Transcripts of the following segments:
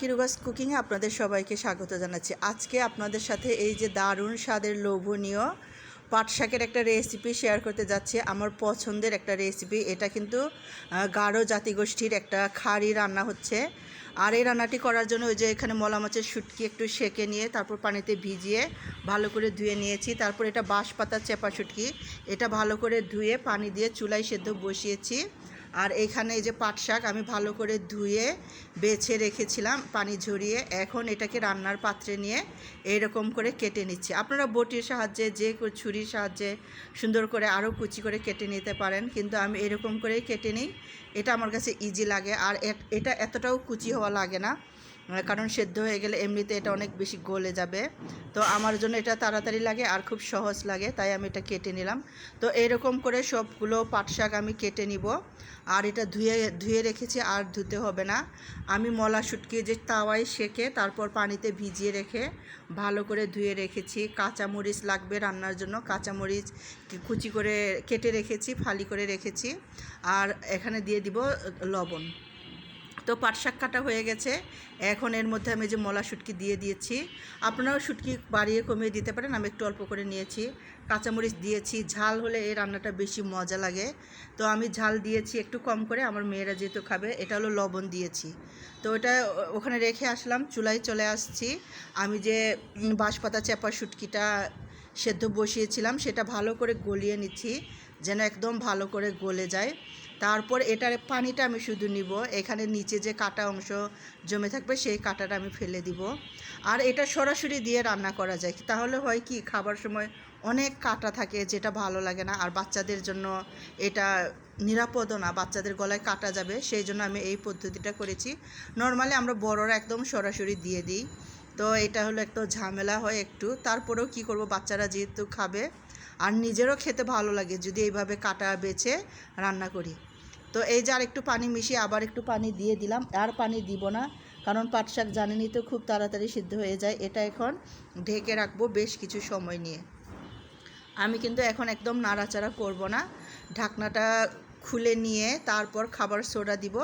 কিরুবাস কুকিংয়ে আপনাদের সবাইকে স্বাগত জানাচ্ছি। আজকে আপনাদের সাথে এই যে দারুণ স্বাদের লোভনীয় পাট শাকের একটা রেসিপি শেয়ার করতে যাচ্ছি। আমার পছন্দের একটা রেসিপি এটা কিন্তু গাঢ় জাতিগোষ্ঠীর একটা খাড়ি রান্না হচ্ছে। আর এই রান্নাটি করার জন্য ওই যে এখানে মলা মাছের শুটকি একটু সেকে নিয়ে, তারপর পানিতে ভিজিয়ে ভালো করে ধুয়ে নিয়েছি। তারপর এটা বাঁশ পাতার চেপা শুটকি, এটা ভালো করে ধুয়ে পানি দিয়ে চুলায় সেদ্ধ বসিয়েছি। আর এখানে এই যে পাট শাক আমি ভালো করে ধুয়ে, বেছে রেখেছিলাম, পানি ঝরিয়ে। এখন এটাকে রান্নার পাত্রে নিয়ে এইরকম করে কেটে নিচ্ছি। আপনারা বটির সাহায্যে, যে ছুরির সাহায্যে সুন্দর করে আরও কুচি করে কেটে নিতে পারেন। কিন্তু আমি এরকম করেই কেটে নিই। এটা আমার কাছে ইজি লাগে। আর এটা এতটাও কুচি হওয়া লাগে না কারণ সেদ্ধ হয়ে গেলে এমনিতে এটা অনেক বেশি গলে যাবে। তো আমার জন্য এটা তাড়াতাড়ি লাগে আর খুব সহজ লাগে, তাই আমি এটা কেটে নিলাম। তো এরকম করে সবগুলো পাট শাক আমি কেটে নিব। আর এটা ধুয়ে ধুয়ে রেখেছি, আর ধুতে হবে না। আমি মলা শুটকে যে তাওয়ায় সেকে তারপর পানিতে ভিজিয়ে রেখে ভালো করে ধুয়ে রেখেছি। কাঁচামরিচ লাগবে রান্নার জন্য। কাঁচামরিচ কুচি করে কেটে রেখেছি, ফালি করে রেখেছি। আর এখানে দিয়ে দিব লবণ। তো পাট শাক কাটা হয়ে গেছে। এখন এর মধ্যে আমি যে মলা শুটকি দিয়ে দিয়েছি, আপনারাও শুটকি বাড়িয়ে কমিয়ে দিতে পারেন, আমি একটু অল্প করে নিয়েছি। কাঁচামরিচ দিয়েছি, ঝাল হলে এই রান্নাটা বেশি মজা লাগে। তো আমি ঝাল দিয়েছি একটু কম করে, আমার মেয়েরা যেহেতু খাবে, এটা হলো লবণ দিয়েছি। তো ও- ওখানে রেখে আসলাম, চুলায় চলে আসছি। আমি যে বাঁশপাতা চেপা শুটকিটা সেদ্ধ বসিয়েছিলাম, সেটা ভালো করে গলিয়ে নিচ্ছি, যেন একদম ভালো করে গলে যায়। তারপর এটার পানিটা আমি শুধু নিব, এখানে নিচে যে কাটা অংশ জমে থাকবে, সেই কাটাটা আমি ফেলে দিব। আর এটা সরাসরি দিয়ে রান্না করা যায়। তাহলে হয় কি, খাবার সময় অনেক কাটা থাকে, যেটা ভালো লাগে না। আর বাচ্চাদের জন্য এটা নিরাপদও না, বাচ্চাদের গলায় কাটা যাবে। সেই জন্য আমি এই পদ্ধতিটা করেছি। নর্মালি আমরা বড়রা একদম সরাসরি দিয়ে দিই। তো এটা হলো একটু ঝামেলা হয় একটু। তারপরেও কি করব? বাচ্চারা যেহেতু খাবে, আর নিজেরও খেতে ভালো লাগে যদি এইভাবে কাটা বেছে রান্না করি। তো এই যে আর একটু পানি মিশিয়ে আবার একটু পানি দিয়ে দিলাম, আর পানি দিব না। কারণ পাট শাক জানেনই তো খুব তাড়াতাড়ি সিদ্ধ হয়ে যায়, এটা এখন ঢেকে রাখব বেশ কিছু সময় নিয়ে। আমি কিন্তু এখন একদম নাড়াচাড়া করব না। ঢাকনাটা খুলে নিয়ে তারপর খাবার সোডা দিব।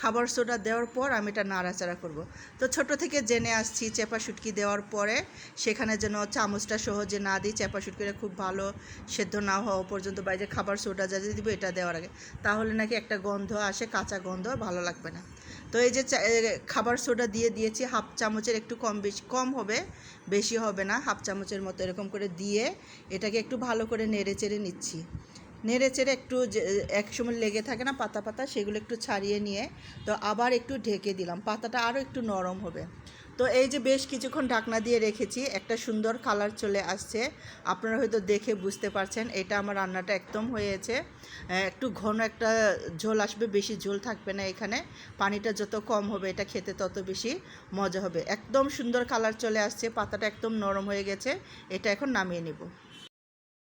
খাবার সোডা দেওয়ার পর আমি এটা নাড়াচাড়া করব। তো ছোট থেকে জেনে আসছি চেপা শুটকি দেওয়ার পরে সেখানে যেন চামচটা সহজে না দিই, চেপা শুটকিটা খুব ভালো সেদ্ধ না হওয়া পর্যন্ত বাইরে খাবার সোডা যা দিব এটা দেওয়ার আগে। তাহলে নাকি একটা গন্ধ আসে, কাঁচা গন্ধ, ভালো লাগবে না। তো এই যে খাবার সোডা দিয়ে দিয়েছি, হাফ চামচের একটু কম বেশি, কম হবে, বেশি হবে না। হাফ চামচের মতো এরকম করে দিয়ে এটাকে একটু ভালো করে নেড়ে চেড়ে নিচ্ছি। নেড়ে চেড়ে একটু যে, এক সময় লেগে থাকে না পাতা পাতা, সেগুলো একটু ছাড়িয়ে নিয়ে, তো আবার একটু ঢেকে দিলাম। পাতাটা আরও একটু নরম হবে। তো এই যে বেশ কিছুক্ষণ ঢাকনা দিয়ে রেখেছি, একটা সুন্দর কালার চলে আসছে। আপনারা হয়তো দেখে বুঝতে পারছেন, এটা আমার রান্নাটা একদম হয়েছে। একটু ঘন একটা ঝোল আসবে, বেশি ঝোল থাকবে না এখানে। পানিটা যত কম হবে, এটা খেতে তত বেশি মজা হবে। একদম সুন্দর কালার চলে আসছে, পাতাটা একদম নরম হয়ে গেছে, এটা এখন নামিয়ে নেব।